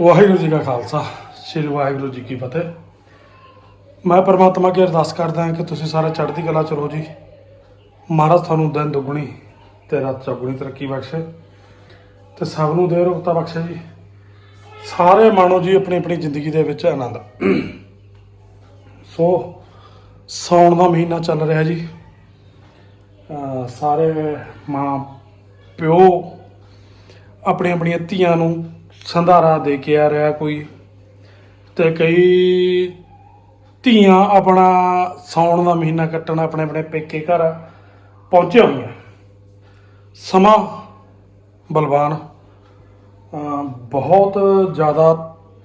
ਵਾਹਿਗੁਰੂ ਜੀ ਕਾ ਖਾਲਸਾ, ਸ੍ਰੀ ਵਾਹਿਗੁਰੂ ਜੀ ਕੀ ਫਤਿਹ। ਮੈਂ ਪਰਮਾਤਮਾ ਅੱਗੇ ਅਰਦਾਸ ਕਰਦਾ ਹਾਂ ਕਿ ਤੁਸੀਂ ਸਾਰੇ ਚੜ੍ਹਦੀ ਕਲਾ ਚਲੋ ਜੀ। ਮਹਾਰਾਜ ਤੁਹਾਨੂੰ ਦਿਨ ਦੁੱਗਣੀ ਤੇ ਰਾਤ ਚੌਗਣੀ ਤਰੱਕੀ ਬਖਸ਼ੇ ਤੇ ਸਭ ਨੂੰ ਦੇ ਰੁਕਤਾ ਬਖਸ਼ੇ ਜੀ। ਸਾਰੇ ਮਾਣੋ ਜੀ ਆਪਣੀ ਆਪਣੀ ਜ਼ਿੰਦਗੀ ਦੇ ਵਿੱਚ ਆਨੰਦ। ਸੋ ਸੌਣ ਦਾ ਮਹੀਨਾ ਚੱਲ ਰਿਹਾ ਜੀ। ਸਾਰੇ ਮਾਂ ਪਿਓ ਆਪਣੀਆਂ ਆਪਣੀਆਂ ਧੀਆਂ ਨੂੰ ਸੰਧਾਰਾ ਦੇ ਕੇ ਆ ਰਿਹਾ ਕੋਈ ਤੇ ਕਈ ਧੀਆਂ ਆਪਣਾ ਸੌਣ ਦਾ ਮਹੀਨਾ ਕੱਟਣ ਆਪਣੇ ਆਪਣੇ ਪੇਕੇ ਘਰ ਪਹੁੰਚੇ ਹੋਈਆਂ। ਸਮਾਂ ਬਲਵਾਨ ਬਹੁਤ ਜ਼ਿਆਦਾ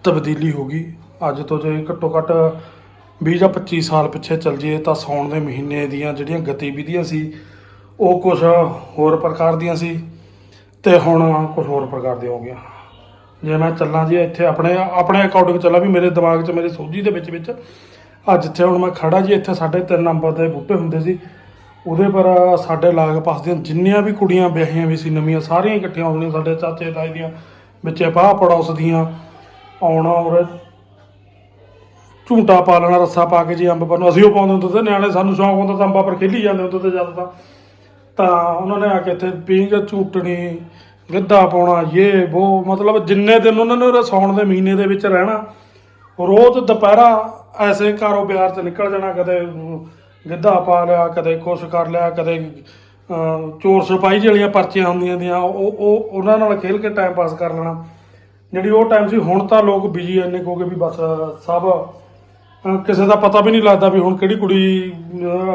ਤਬਦੀਲੀ ਹੋ ਗਈ। ਅੱਜ ਤੋਂ ਜੇ ਘੱਟੋ ਘੱਟ 20 ਜਾਂ 25 ਸਾਲ ਪਿੱਛੇ ਚੱਲ ਜਾਈਏ ਤਾਂ ਸੌਣ ਦੇ ਮਹੀਨੇ ਦੀਆਂ ਜਿਹੜੀਆਂ ਗਤੀਵਿਧੀਆਂ ਸੀ, ਉਹ ਕੁਝ ਹੋਰ ਪ੍ਰਕਾਰ ਦੀਆਂ ਸੀ ਤੇ ਹੁਣ ਕੁਝ ਹੋਰ ਪ੍ਰਕਾਰ ਦੀਆਂ ਹੋ ਗਈਆਂ। ਜੇ ਮੈਂ ਚੱਲਾਂ ਜੀ ਇੱਥੇ ਆਪਣੇ ਆਪਣੇ ਅਕੋਰਡਿੰਗ ਚੱਲਾਂ ਵੀ ਮੇਰੇ ਦਿਮਾਗ 'ਚ, ਮੇਰੀ ਸੋਝੀ ਦੇ ਵਿੱਚ ਵਿੱਚ। ਅੱਜ ਜਿੱਥੇ ਹੁਣ ਮੈਂ ਖੜਾ ਜੀ, ਇੱਥੇ ਸਾਡੇ ਤਿੰਨ ਨੰਬਰ ਦੇ ਬੂਟੇ ਹੁੰਦੇ ਸੀ। ਉਹਦੇ ਪਰ ਸਾਡੇ ਲਾਗ ਪਾਸ ਦੀਆਂ ਜਿੰਨੀਆਂ ਵੀ ਕੁੜੀਆਂ ਵਿਆਹੀਆਂ ਵੀ ਸੀ ਨਵੀਆਂ, ਸਾਰੀਆਂ ਇਕੱਠੀਆਂ ਹੋਣੀਆਂ ਸਾਡੇ ਚਾਚੇ ਤਾਏ ਦੀਆਂ। ਵਿੱਚ ਬਾਹ ਪੜੋਸ ਦੀਆਂ, ਆਉਣਾ ਔਰ ਝੂਟਾ ਪਾ ਲੈਣਾ, ਰੱਸਾ ਪਾ ਕੇ ਜੀ ਅੰਬ ਪਰ ਨੂੰ ਅਸੀਂ ਉਹ ਪਾਉਂਦੇ ਹੁੰਦੇ ਤੇ ਨਿਆਣੇ ਸਾਨੂੰ ਸ਼ੌਂਕ ਹੁੰਦਾ ਤਾਂ ਅੰਬਾਂ ਪਰ ਖੇਲੀ ਜਾਂਦੇ ਹੁੰਦੇ ਤੇ ਜਦ ਤਾਂ ਤਾਂ ਉਹਨਾਂ ਨੇ ਆ ਕੇ ਇੱਥੇ ਪੀਂਘ, ਝੂਟਣੀ ਗਿੱਧਾ ਪਾਉਣਾ ਇਹ ਉਹ ਮਤਲਬ ਜਿੰਨੇ ਦਿਨ ਉਹਨਾਂ ਨੇ ਉਰੇ ਸਾਉਣ ਦੇ ਮਹੀਨੇ ਦੇ ਵਿੱਚ ਰਹਿਣਾ, ਰੋਜ਼ ਦੁਪਹਿਰਾ ਐਸੇ ਘਰੋਂ ਬਿਹਾਰ ਚ ਨਿਕਲ ਜਾਣਾ, ਕਦੇ ਗਿੱਧਾ ਪਾ ਲਿਆ, ਕਦੇ ਕੁਛ ਕਰ ਲਿਆ, ਕਦੇ ਚੋਰ ਸਿਪਾਹੀ ਜਿਹੜੀਆਂ ਪਰਚੀਆਂ ਹੁੰਦੀਆਂ ਦੀਆਂ, ਉਹ ਉਹ ਉਹਨਾਂ ਨਾਲ ਖੇਲ ਕੇ ਟਾਈਮ ਪਾਸ ਕਰ ਲੈਣਾ। ਜਿਹੜੀ ਉਹ ਟਾਈਮ ਸੀ, ਹੁਣ ਤਾਂ ਲੋਕ ਬਿਜ਼ੀ ਇੰਨੇ ਕੋ ਵੀ ਬਸ ਸਭ ਕਿਸੇ ਦਾ ਪਤਾ ਵੀ ਨਹੀਂ ਲੱਗਦਾ ਵੀ ਹੁਣ ਕਿਹੜੀ ਕੁੜੀ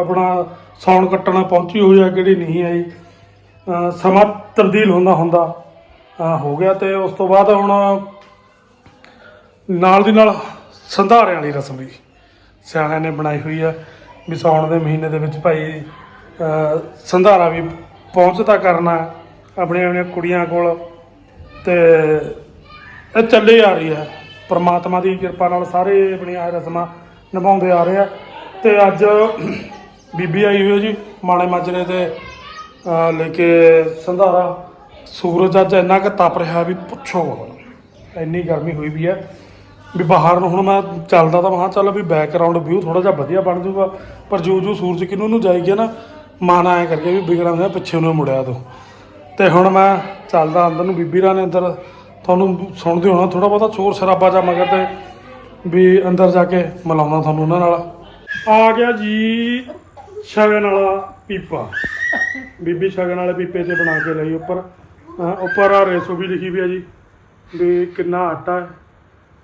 ਆਪਣਾ ਸੌਣ ਕੱਟਣਾ ਪਹੁੰਚੀ ਹੋਈ ਆ, ਕਿਹੜੀ ਨਹੀਂ ਆਈ। ਸਮਾਂ ਤਬਦੀਲ ਹੁੰਦਾ ਹੁੰਦਾ ਹੋ ਗਿਆ ਤੇ ਉਸ ਤੋਂ ਬਾਅਦ ਹੁਣ ਨਾਲ ਦੀ ਨਾਲ ਸੰਧਾਰਿਆਂ ਵਾਲੀ ਰਸਮ ਵੀ ਸਿਆਣਿਆਂ ਨੇ ਬਣਾਈ ਹੋਈ ਆ, ਵੀ ਸੌਣ ਦੇ ਮਹੀਨੇ ਦੇ ਵਿੱਚ ਭਾਈ ਸੰਧਾਰਾ ਵੀ ਪਹੁੰਚਦਾ ਕਰਨਾ ਆਪਣੀਆਂ ਆਪਣੀਆਂ ਕੁੜੀਆਂ ਕੋਲ ਤੇ ਇਹ ਚੱਲੇ ਆ ਰਹੀ ਹੈ, ਪਰਮਾਤਮਾ ਦੀ ਕਿਰਪਾ ਨਾਲ ਸਾਰੇ ਆਪਣੀਆਂ ਰਸਮਾਂ ਨਿਭਾਉਂਦੇ ਆ ਰਹੇ ਆ ਤੇ ਅੱਜ ਬੀਬੀ ਆਈ ਹੋਈ ਹੈ ਜੀ ਮਾਣੇ ਮਾਜਰੇ ਤੇ ਅਹ ਲੈ ਕੇ ਸੰਧਾਰਾ, ਸੂਰਜ ਅੱਜ ਇੰਨਾ ਕੁ ਤਪ ਰਿਹਾ ਵੀ ਪੁੱਛੋ ਮਤ ਇੰਨੀ ਗਰਮੀ ਹੋਈ ਵੀ ਹੈ। ਵੀ ਬਾਹਰ ਨੂੰ ਹੁਣ ਮੈਂ ਚੱਲਦਾ ਤਾਂ ਮਹਾਂ ਚੱਲ ਵੀ ਬੈਕਗ੍ਰਾਉਂਡ ਵਿਊ ਥੋੜਾ ਜਿਹਾ ਵਧੀਆ ਬਣ ਜਾਊਗਾ। ਪਰ ਜੋ ਜੋ ਸੂਰਜ ਕਿਨੂੰ ਨੂੰ ਜਾਈ ਗਿਆ ਨਾ, ਮਨ ਆਇਆ ਕਰਕੇ ਵੀ ਬਿਗੜਾਂ ਦੇ ਪਿੱਛੇ ਨੂੰ ਮੁੜਿਆ ਤੂੰ। ਤੇ ਹੁਣ ਮੈਂ ਚੱਲਦਾ ਅੰਦਰ ਨੂੰ ਬੀਬੀ ਰਾਂ ਨੇ ਅੰਦਰ। ਤੁਹਾਨੂੰ ਸੁਣਦੇ ਹੋਣਾ ਥੋੜਾ ਬਹੁਤਾ ਸ਼ੋਰ ਸ਼ਰਾਬਾ ਜਾ ਮਗਰ ਤੇ ਵੀ ਅੰਦਰ ਜਾ ਕੇ ਮਿਲਾਉਂਦਾ ਤੁਹਾਨੂੰ ਉਹਨਾਂ ਨਾਲ। ਆ ਗਿਆ ਜੀ, ਸ਼ਗਨ ਵਾਲਾ ਪੀਪਾ। ਬੀਬੀ ਸ਼ਗਨ ਵਾਲੇ ਪੀਪੇ ਤੇ ਬਣਾ ਕੇ ਲਈ ਉੱਪਰ। ਉੱਪਰ ਆ ਰੇਸੋ ਵੀ ਲਿਖੀ ਵੀ ਆ ਜੀ ਵੀ ਕਿੰਨਾ ਆਟਾ ਹੈ।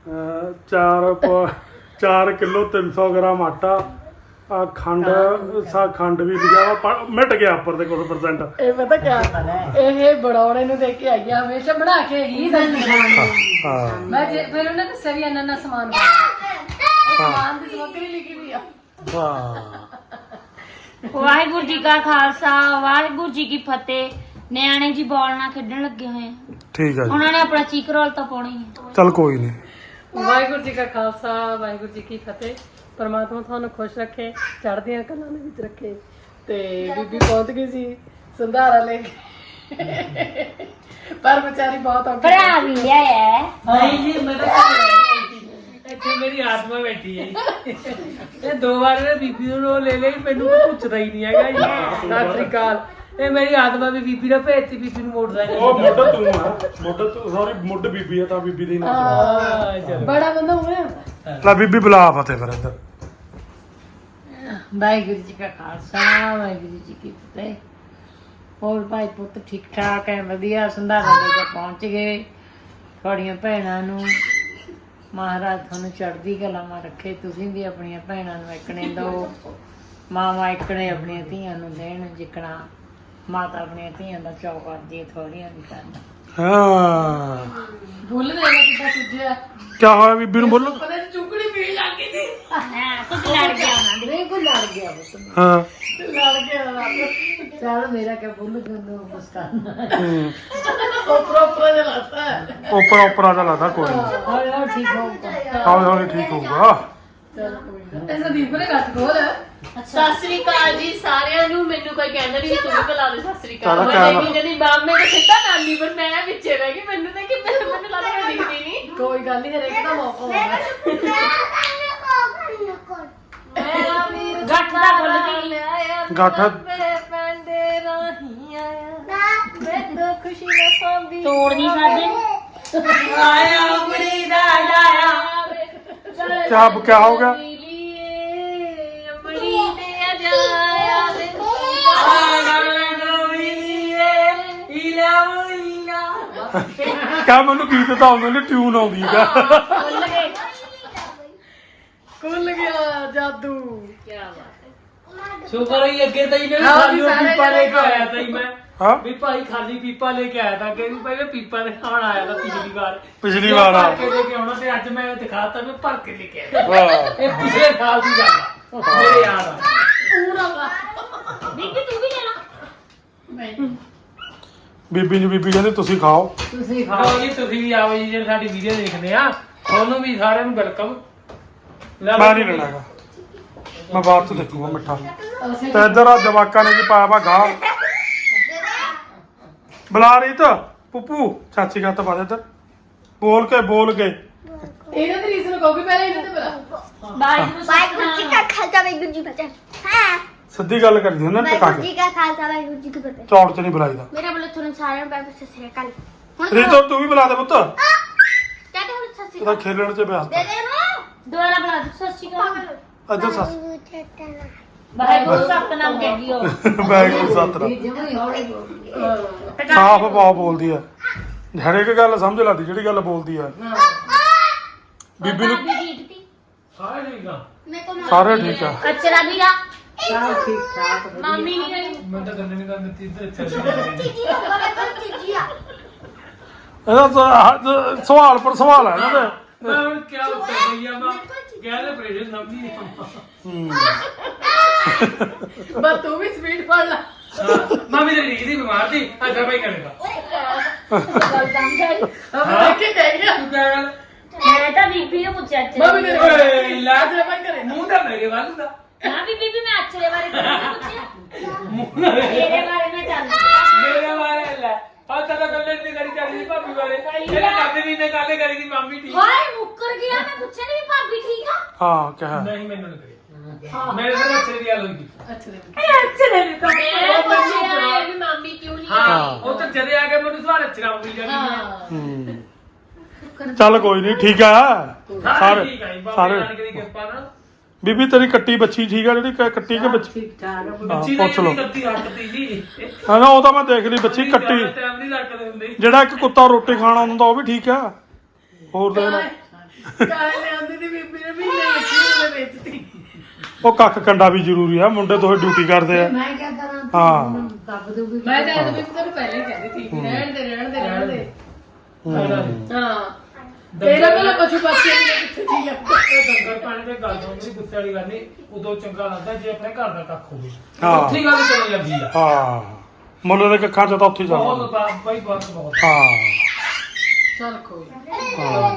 ਅਹ ਚਾਰ ਪ- ਚਾਰ ਕਿਲੋ 300 ਗ੍ਰਾਮ ਆਟਾ। ਆ ਖੰਡ ਸਾ ਖੰਡ ਵੀ ਵਿਗਾ ਵਾ ਮਿਟ ਗਿਆ ਉੱਪਰ ਦੇ ਕੁਝ ਪਰਸੈਂਟ ਇਹ ਪਤਾ ਕਿਆ ਇਹ ਬਣਾਉਣੇ ਨੂੰ ਦੇਖ ਕੇ ਆਈ ਆ ਹਮੇਸ਼ਾ ਬਣਾ ਕੇ ਹੀ ਦਿੰਦੀ ਹਾਂ ਮੈਂ ਜੇ ਫਿਰ ਉਹਨੇ ਦੱਸਿਆ ਵੀ ਇੰਨਾ ਇੰਨਾ ਸਮਾਨ। ਉਹ ਸਮਾਨ ਦੀ ਸਮੱਗਰੀ ਲਿਖੀ ਵੀ ਆ। ਹਾਂ। ਵਾਹਿਗੁਰੂ ਜੀ ਕਾ ਖਾਲਸਾ ਵਾਹਿਗੁਰੂ ਜੀ ਕੀ ਫਤਿਹ। ਨਿਆਣੇ ਜੀ ਬੋਲ ਨਾਲ ਖੇਡਣ ਲੱਗੇ ਹੋਏ ਆ। ਠੀਕ ਹੈ ਜੀ। ਉਹਨਾਂ ਨੇ ਆਪਣਾ ਚੀਕ ਰੋਲ ਤਾਂ ਪਾਉਣਾ ਹੀ ਹੈ ਚੱਲ ਕੋਈ ਨਹੀਂ। ਵਾਹਿਗੁਰੂ ਜੀ ਕਾ ਖਾਲਸਾ ਵਾਹਿਗੁਰੂ ਜੀ ਕੀ ਫਤਿਹ। ਪਰਮਾਤਮਾ ਤੁਹਾਨੂੰ ਖੁਸ਼ ਰੱਖੇ ਚੜ੍ਹਦੀਆਂ ਕਲਾਂ ਦੇ ਵਿੱਚ ਰੱਖੇ ਤੇ ਬੀਬੀ ਪਹੁੰਚ ਗਈ ਸੀ ਸੰਧਾਰਾ ਲੈ ਕੇ। ਪਰ ਵਿਚਾਰੀ ਬਹੁਤ ਔਖੀ ਭਰਾ ਵੀ ਲਿਆਇਆ। ਨਹੀਂ ਜੀ ਮੈਂ ਤਾਂ ਘਰ ਬੈਠੀ ਸੀ। ਇੱਥੇ ਮੇਰੀ ਆਤਮਾ ਬੈਠੀ ਹੈ ਜੀ। ਇਹ ਦੋ ਵਾਰ ਨੇ ਬੀਬੀ ਨੂੰ ਲੈ ਲਈ ਮੈਨੂੰ ਕੋਈ ਪੁੱਛਦਾ ਹੀ ਨਹੀਂ ਹੈਗਾ ਜੀ। ਸਤਿ ਸ੍ਰੀ ਅਕਾਲ। ਇਹ ਮੇਰੀ ਆਤਮਾ ਵੀ ਬੀਬੀ ਦਾ ਭੇਜਤੀ ਬੀਬੀ ਨੂੰ ਮੋੜਦਾ ਉਹ ਮੁੱਢ ਤੂੰ ਆ ਮੁੱਢ ਤੂੰ ਸੌਰੀ ਮੁੱਢ ਬੀਬੀ ਆ ਤਾਂ ਬੀਬੀ ਦੀ ਨਾ ਹਾਂ ਚਲੋ। ਬੜਾ ਬੰਦਾ ਹੋਇਆ। ਲੈ ਬੀਬੀ ਬੁਲਾ ਫਤੇ ਫਿਰ ਇੱਧਰ। ਵਾਹਿਗੁਰੂ ਜੀ ਕਾ ਖਾਲਸਾ ਵਾਹਿਗੁਰੂ ਜੀ ਕੀ ਫਤਿਹ। ਹੋਰ ਭਾਈ ਪੁੱਤ ਠੀਕ ਠਾਕ ਹੈ ਵਧੀਆ ਸੰਧਾਰਾ ਕੇ ਪਹੁੰਚ ਗਏ। ਤੁਹਾਡੀਆਂ ਭੈਣਾਂ ਨੂੰ ਮਹਾਰਾਜ ਤੁਹਾਨੂੰ ਚੜ੍ਹਦੀ ਕਲਾ ਮਾ ਰੱਖੇ ਤੁਸੀਂ ਵੀ ਆਪਣੀਆਂ ਭੈਣਾਂ ਨੂੰ ਇਕਣੇ ਦਿਓ ਮਾਵਾ ਇਕਣੇ ਆਪਣੀਆਂ ਧੀਆਂ ਨੂੰ ਦੇਣ ਜਿਕਣਾ ਮਾਤਾ ਆਪਣੀਆਂ ਧੀਆਂ ਦਾ ਚਾਅ ਕਰਦੀ ਥੋੜੀਆਂ ਵੀ ਕਰਨਾ। ਹਾਂ। ਭੁੱਲ ਦੇ ਲੈ ਕਿੱਦਾਂ ਸੁਝਿਆ ਕੀ ਹੋਇਆ ਬੀਬੀ ਨੂੰ ਬੋਲੋ? ਪਤਾ ਨੀ ਚੁੰਕੜੀ ਪੀਣ ਲੱਗ ਗਈ ਸੀ। ਹਾਂ ਕੁਝ ਲੜ ਗਿਆ ਉਹਨਾਂ ਦੇ। ਨਹੀਂ ਕੋਈ ਲੜ ਗਿਆ ਪੁੱਤ ਹਾਂ। ਲੜ ਕੇ ਰੱਬ ਚੱਲ ਮੇਰਾ ਕਿਆ ਭੁੱਲ ਗੰਦੋ ਮੁਸਕਾਨ ਹੂੰ। ਉਪਰ ਉਪਰ ਦੇ ਲਾਤਾ ਉੱਪਰ ਉੱਪਰ ਆ ਜਾ ਲੱਗਦਾ ਕੋਈ ਨਹੀਂ ਹੌਲੀ ਹੌਲੀ ਠੀਕ ਹੋਊਗਾ ਹੌਲੀ ਹੌਲੀ ਠੀਕ ਹੋਊਗਾ ਚਲ ਕੋਈ ਨਾ ਇਹ ਸੰਦੀਪ ਨੇ ਘੱਟ ਖੋਲ ਸਤਿ ਸ੍ਰੀ ਅਕਾਲ ਜੀ ਸਾਰਿਆਂ ਨੂੰ ਮੈਨੂੰ ਕੋਈ ਕਹਿੰਦਾ ਨਹੀਂ ਤੂੰ ਵੀ ਬੁਲਾ ਦੇ ਸਤਿ ਸ੍ਰੀ ਅਕਾਲ ਚੱਲ ਮੈਂ ਕਰ। ਦੇਖੀ ਜਦੀ ਬਾਮ ਮੇਰੇ ਸਿੱਧਾ ਨਾਨੀ ਪਰ ਮੈਂ ਵਿੱਚੇ ਰਹਿ ਗਈ ਮੈਨੂੰ ਤਾਂ ਕਿ ਮੈਨੂੰ ਮੈਨੂੰ ਲੱਗਦਾ ਮੈਂ ਦਿਖਦੀ ਨਹੀਂ ਕੋਈ ਗੱਲ ਨਹੀਂ ਹਰੇਕ ਦਾ ਮੌਕਾ ਹੁੰਦਾ ਗੱਠ ਦਾ ਖੁੱਲ ਗਈ ਆਇਆ ਗੱਠ ਪੈਂਦੇ ਰਾਹੀਂ ਆਇਆ ਮੈਂ ਤਾਂ ਖੁਸ਼ੀ ਨਾਲ ਸਾਂਭੀ ਤੋੜ ਨਹੀਂ ਸਕਦੇ ਆਇਆ ਕੁੜੀ ਦਾ ਜਾਇਆ। ਕਿਆ ਕਿਆ ਹੋ ਗਿਆ? ਅਮੜੀ ਨੇ ਅਜਾਇਆ ਕਿਆ ਮੈਨੂੰ ਗੀਤ ਤਾਂ ਆਉਂਦੇ ਨੇ ਟਿਊਨ ਆਉਂਦੀ ਹੈ ਖੁੱਲ ਗਏ ਖੁੱਲ ਗਿਆ ਜਾਦੂ ਸ਼ੁਕਰ ਹੈ ਅੱਗੇ ਤਾਂ ਇਹਨੇ ਵੀ ਕੇ ਹੀ ਮੈਂ। ਹਾਂ? ਵੀ ਭਾਈ ਖਾਲੀ ਪੀਪਾ ਲੈ ਕੇ ਆਇਆ ਤਾਂ ਕਿ ਵੀ ਪਹਿਲੇ ਪੀਪਾ ਦੇ ਖਾਣ ਆਇਆ ਤਾਂ ਪਿਛਲੀ ਵਾਰ। ਪਿਛਲੀ ਵਾਰ ਆ ਭਰ ਕੇ ਲੈ ਕੇ ਆਉਣਾ ਤੇ ਅੱਜ ਮੈਂ ਦਿਖਾਤਾ ਮੈਂ ਭਰ ਕੇ ਲੈ ਕੇ ਆਇਆ। ਵਾਹ। ਇਹ ਪਿਛਲੇ ਸਾਲ ਦੀ ਗੱਲ ਆ। ਮੇਰੇ ਯਾਦ ਆ। ਬੀਬੀ ਤੂੰ ਵੀ ਲੈਣਾ ਬੀਬੀ ਨੂੰ ਬੀਬੀ ਕਹਿੰਦੀ ਤੁਸੀਂ ਖਾਓ। ਤੁਸੀਂ ਲਓ ਜੀ ਤੁਸੀਂ ਵੀ ਆਓ ਜੀ ਜਿਹੜੇ ਸਾਡੀ ਵੀਡੀਓ ਦੇਖਦੇ ਆ। ਤੁਹਾਨੂੰ ਵੀ ਸਾਰਿਆਂ ਨੂੰ ਵੈਲਕਮ। ਮੈਂ ਨਹੀਂ ਲੈਣਾ ਹੈਗਾ। ਮੈਂ ਬਾਅਦ ਚ ਦੇਖੂਗਾ ਮਿੱਠਾ। ਤੇ ਇੱਧਰ ਆ ਜਵਾਕਾਂ ਨੇ ਜੀ ਪਾਇਆ ਵਾ ਗਾਹ। ਬੁਲਾ ਰਹੀ ਤਾਂ ਪੁੱਪੂ ਚਾਚੀ ਘੱਟ ਪਾ ਦੇ ਇੱਧਰ। ਬੋਲ ਕੇ ਬੋਲ ਕੇ। ਇਹਨਾਂ ਦੀ ਰੀਜ਼ਨ ਕਹੋਗੇ ਪਹਿਲਾਂ ਇਹਨਾਂ ਤੇ ਬਲਾ। ਵਾਹਿਗੁਰੂ ਜੀ ਕਾ ਖਾਲਸਾ ਵਾਹਿਗੁਰੂ ਜੀ ਕੀ ਫਤਿਹ। ਹਾਂ। ਸਿੱਧੀ ਗੱਲ ਕਰਦੀ ਹੁੰਦਾ ਟਕਾ ਵਾਹਿਗੁਰੂ ਜੀ ਕੇ। ਕਾ ਖਾਲਸਾ ਵਾਹਿਗੁਰੂ ਜੀ ਕੀ ਫਤਿਹ। ਚੌੜ ਚ ਨਹੀਂ ਬੁਲਾਈਦਾ ਮੇਰੇ ਵੱਲੋਂ ਤੁਹਾਨੂੰ ਸਾਰਿਆਂ ਨੂੰ ਪਿਆਰ ਸਤਿ ਸ੍ਰੀ ਅਕਾਲ। ਹੁਣ ਰੀਤੋ ਤੂੰ ਵੀ ਬੁਲਾ ਦੇ ਪੁੱਤ। ਕਹਿੰਦੇ ਹੁਣ ਸਤਿ ਸ੍ਰੀ ਅਕਾਲ। ਖੇਲਣ ਚ ਵਿਅਸਤ ਦੇ ਦੇ ਨੂੰ ਦੁਆਰਾ ਬੁਲਾ ਦੇ ਸਤਿ ਸ਼੍ਰੀ ਅਕਾਲ। ਇੱਧਰ ਸੱਸ ਵਾਹਿਗੁਰੂ ਸਤਨਾਮ ਕਹਿ ਹੋ ਬੈਗ ਸਤਰਾ ਜਮੀ ਹੌਲੀ ਬੋਲ ਸਾਫ਼ ਬਹੁਤ ਬੋਲਦੀ ਹੈ ਹਰੇਕ ਗੱਲ ਸਮਝ ਲਾਦੀ ਜਿਹੜੀ ਗੱਲ ਬੋਲਦੀ ਹੈ। ਬੀਬੀ ਨੂੰ ਸਾਰੇ ਠੀਕ ਆ? ਸਾਰੇ ਠੀਕ ਆ। ਕਚਰਾ ਵੀਰਾ ਸਭ ਠੀਕ ਠਾਕ ਵਧੀਆ। ਮਾਮੀ ਨਹੀਂ ਗਈ ਮੈਂ ਤਾਂ ਗੰਨੇ ਨਹੀਂ ਕਰਨ ਦਿੱਤੀ ਇੱਧਰ ਆ ਤੀਜੀ ਆ। ਇਹਦਾ ਤਾਂ ਹ- ਸਵਾਲ ਪਰ ਸਵਾਲ ਹੈ ਨਾ ਤੇ ਮੈਂ ਹੁਣ ਕੀ ਉੱਤਰ ਗਈਆ ਮੈਂ ਕਹਿੰਦੇ ਪ੍ਰੇਸ਼ਨ ਸਮਝ ਨਹੀਂ ਹੂੰ। ਬਸ ਤੂੰ ਵੀ ਸਪੀਡ ਫੜ ਲੈ। ਮਾਮੀ ਦੇ ਰੀਦੀ ਬਿਮਾਰ ਸੀ ਅੱਛਾ ਭਾਈ ਕਰੇਗਾ ਅਬ ਦੇਖ ਕੇ ਕਹਿ ਗਿਆ ਤੂੰ ਕਿਆ ਗੱਲ? ਮੈਂ ਤਾਂ ਬੀਬੀ ਨੂੰ ਪੁੱਛਿਆ ਮੰਮੀ ਅੱਛੇ ਤੇਰੇ ਓਏ ਲਾ ਅੱਜ ਮੈਂ ਕਰੇ ਮੂੰਹ ਤਾਂ ਮੇਰੇ ਵੱਲ ਦਾ ਹਾਂ ਬੀਬੀ ਵੀ ਮੈਂ ਅੱਛੇ ਬਾਰੇ ਤੁਹਾਨੂੰ ਪੁੱਛਿਆ। ਮੂੰਹ ਨਾ ਤੇਰੇ ਬਾਰੇ ਮੈਂ ਜਾਣਦੀ ਮੇਰੇ ਬਾਰੇ ਲੈ। ਆ ਤਾਂ ਗੱਲੇ ਨਹੀਂ ਕਰੀ ਚੱਲੀ ਸੀ ਭਾਬੀ ਬਾਰੇ ਇਹਨੇ ਕਰਦੇ ਵੀ ਨੇ ਕਾਲੇ ਕਰੀ ਦੀ ਮਾਮੀ ਠੀਕ ਹਾਏ ਮੁੱਕਰ ਗਿਆ ਮੈਂ ਪੁੱਛਿਆ ਨਹੀਂ ਭਾਬੀ ਠੀਕ ਆ ਹਾਂ ਕਿਹਾ ਨਹੀਂ ਮੈਨੂੰ ਨਹੀਂ ਕਰੀ ਮੇਰੇ ਨਾਲ ਅੱਛੇ ਦੀ ਗੱਲ ਹੋਈ ਸੀ। ਅੱਛਾ ਦੇ ਅੱਛੇ ਨੇ ਤਾਂ ਮੈਂ ਪੁੱਛਿਆ ਵੀ ਮਾਮੀ ਕਿਉਂ ਨਹੀਂ ਹਾਂ ਹਾਂ। ਉਹ ਤਾਂ ਜਦੇ ਆ ਕੇ ਮੈਨੂੰ ਸਵਾਲ ਅੱਛਾ ਮਿਲ ਜਾਂਦੀ ਹਾਂ ਹੂੰ। ਚੱਲ ਕੋਈ ਨਹੀਂ ਆ ਆ ਬਾਬੇ ਤੇਰੀ ਕੱਟੀ ਬੱਚੀ ਠੀਕ ਆ ਜਿਹੜੀ? ਕ- ਕੱਟੀ ਕੇ ਬੱਚੀ? ਠੀਕ ਠਾਕ ਹਾਂ, ਬੱਚੀ ਪੁੱਛ ਲਓ। ਨਹੀਂ ਕਰਦੀ ਰੱਖਦੀ ਜੀ। ਹਾਂ ਨਾ ਉਹ ਤਾਂ ਮੈਂ ਦੇਖ ਲਈ ਬੱਚੀ ਕੱਟੀ। ਟਾਈਮ ਨਹੀਂ ਰੱਖਦੇ ਹੁੰਦੇ। ਜਿਹੜਾ ਇੱਕ ਕੁੱਤਾ ਰੋਟੀ ਖਾਣਾ ਹੁੰਦਾ ਉਹ ਵੀ ਠੀਕ ਆ। ਹੋਰ ਦੇ ਕਾਹ ਨੇ। ਆਂਦੀ ਦੀ ਬੀਬੀ ਨੇ ਵੀ ਲੈ ਕੇ ਉਹਨੇ ਵੇਚਤੀ। ਉਹ ਕੱਖ ਕੰਡਾ ਵੀ ਜ਼ਰੂਰੀ ਆ ਮੁੰਡੇ ਦੋਹੇ ਡਿਊਟੀ ਕਰਦੇ ਆ। ਮੈਂ ਕਿਆ ਕਰਾਂ ਹਾਂ। ਦੱਬ ਦੂਗੀ ਮੈਂ ਤਾਂ ਇਹ ਬੀਬੀ ਤੈਨੂੰ ਪਹਿਲਾਂ ਹੀ ਕਹਿੰਦੀ ਸੀ ਰਹਿਣ ਦੇ ਰਹਿਣ ਦੇ ਰਹਿਣ ਦੇ। ਹਾਂ। ਤੇਰਾ ਕੋਲ ਪਸ਼ੂ ਪਾਛੀ ਨਹੀਂ ਕਿੱਥੇ ਜੀ ਆ। ਇਹ ਡੰਗਰ ਪਾਣੀ ਤੇ ਗੱਲ ਹੁੰਦੀ ਗੁੱਸੇ ਵਾਲੀ ਗੱਲ ਨਹੀਂ ਉਦੋਂ ਚੰਗਾ ਲੱਗਦਾ ਜੇ ਆਪਣੇ ਘਰ ਦਾ ਕੱਖ ਹੋਵੇ। ਹਾਂ। ਉੱਥੇ ਗੱਲ ਚੱਲਣ ਲੱਗੀ ਆ। ਹਾਂ। ਮੁੱਲ ਦੇ ਕੱਖਾਂ ਚ ਤਾਂ ਉੱਥੇ ਹੀ ਬਹੁਤ ਜਾਂਦਾ ਬਾ- ਬਾਈ ਬਹੁਤ ਬਹੁਤ। ਹਾਂ। ਚੱਲ ਕੋਈ ਹਾਂ।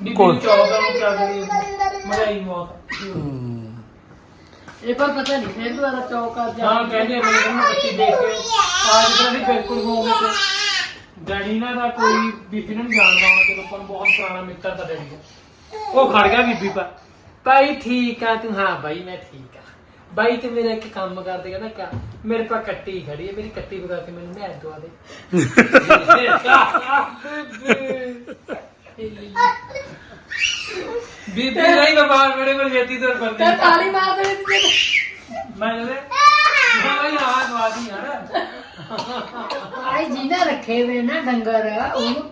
ਬੀਬੀ ਨੂੰ ਚੌਕ ਨੂੰ ਕਿਆ ਕਰੀ ਮਜ਼ਾ ਹੀ ਬਹੁਤ। ਹੂੰ। ਇਹ ਪਰ ਪਤਾ ਨਹੀਂ ਫੇਰ ਦੁਬਾਰਾ ਚੌਕ ਆ ਜਾ ਹਾਂ ਕਹਿੰਦੇ ਮੈਨੂੰ ਕਹਿੰਦੇ ਬੱਚੀ ਦੇਖ ਕੇ ਆਜ ਤਾਂ ਨਹੀਂ ਬਿਲਕੁਲ ਹੋ ਗਏ ਤੇ ਡੈਡੀ ਨਾਲ ਦਾ ਕੋਈ ਬੀਬੀ ਨੂੰ ਜਾਣਦਾ ਹੋਣਾ ਕਿ ਲੋਕਾਂ ਨੂੰ ਬਹੁਤ ਪੁਰਾਣਾ ਮਿੱਤਰ ਦਾ ਡੈਡੀ ਦਾ ਉਹ ਖੜ ਗਿਆ ਬੀਬੀ ਪਰ। ਭਾਈ ਠੀਕ ਆ ਤੂੰ ਹਾਂ ਬਾਈ ਮੈਂ ਠੀਕ ਆ। ਬਾਈ ਤੇ ਮੇਰਾ ਇੱਕ ਕੰਮ ਕਰਦੇ ਕਹਿੰਦਾ ਕਿਆ ਮੇਰੇ ਪਾ ਕੱਟੀ ਖੜੀ ਹੈ ਮੇਰੀ ਕੱਟੀ ਬਗਾ ਕੇ ਮੈਨੂੰ ਮੈਂ ਦਵਾ ਦੇ। ਬੀਬੀ ਨਹੀਂ ਬਿਮਾਰ ਬੜੇ ਪਰ ਜੇਤੀ ਤੋਂ ਤੇ ਬੰਦੀ ਤਾਲੀ ਮਾਰ ਦੇ ਮੈਂ ਕਹਿੰਦਾ ਮੈਂ ਯਾਰ ਦਵਾ ਦੀ ਯਾਰ। ਆਏ ਜਿਹਨੇ ਰੱਖੇ ਵੇ ਨਾ ਡੰਗਰ ਉਹਨੂੰ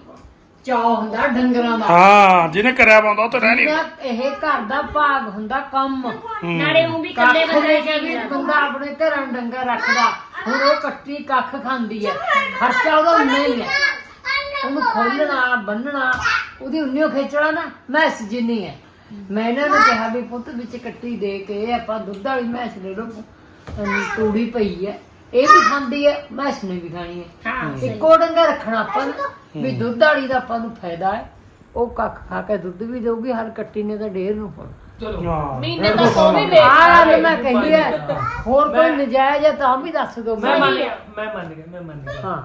ਚਾਹ ਹੁੰਦਾ ਡੰਗਰਾਂ ਦਾ। ਹਾਂ ਜਿਹਨੇ ਕਰਿਆ ਪਾਉਂਦਾ ਉਹ ਤਾਂ ਰਹਿ ਨਹੀਂ ਜਿਹਦਾ ਇਹ ਘਰ ਦਾ ਭਾਗ ਹੁੰਦਾ ਕੰਮ। ਨਾਲੇ ਉਹ ਵੀ ਕੱਲੇ ਕੱਖ ਬੰਦੇ ਦੇ ਕੇ ਵੀ ਬੰਦਾ ਆਪਣੇ ਘਰਾਂ ਨੂੰ ਡੰਗਰ ਰੱਖਦਾ। ਹੁਣ ਉਹ ਕੱਟੀ ਕੱਖ ਖਾਂਦੀ ਹੈ ਖਰਚਾ ਉਹਦਾ ਉਨਾ ਹੀ ਹੈ ਉਹਨੂੰ ਖੋਲਣਾ ਬੰਨਣਾ ਉਹਦੀ ਉੰਨੀਓ ਖੇਚਣਾ ਨਾ ਮੈਸ ਜਿੰਨੀ ਹੈ ਮੈਂ ਇਹਨਾਂ ਨੂੰ ਕਿਹਾ ਵੀ ਪੁੱਤ ਵਿੱਚ ਕੱਟੀ ਦੇ ਕੇ ਆਪਾਂ ਦੁੱਧ ਵਾਲੀ ਮੈਸ ਲੈ ਲਓ। ਅਮ, ਤੂੜੀ ਪਈ ਹੈ ਇਹ ਵੀ ਖਾਂਦੀ ਹੈ ਮੈਸ ਨੇ ਵੀ ਖਾਣੀ ਹੈ ਇੱਕੋ ਡੰਗਰ ਰੱਖਣਾ ਆਪਾਂ ਨੂੰ। ਵੀ ਦੁੱਧ ਵਾਲੀ ਦਾ ਆਪਾਂ ਨੂੰ ਫਾਇਦਾ ਹੈ। ਉਹ ਕੱਖ ਖਾ ਕੇ ਦੁੱਧ ਵੀ ਦੇਊਗੀ ਹਰ ਕੱਟੀ ਨੇ ਤਾਂ ਢੇਰ ਨੂੰ ਹੁਣ ਚਲੋ ਹਾਂ। ਮਹੀਨੇ ਤੱਕ ਉਹ ਵੀ ਵੇਚ ਆਹ ਗੱਲ ਮੈਂ ਕਹੀ ਹੈ। ਹੋਰ ਕੋਈ ਨਜਾਇਜ਼ ਹੈ ਤਾਂ ਵੀ ਦੱਸ ਦਿਓ। ਮੈਂ ਮੰਨ ਗਿਆ ਮੈਂ ਮੰਨ ਗਿਆ ਮੈਂ ਮੰਨ ਗਿਆ। ਹਾਂ।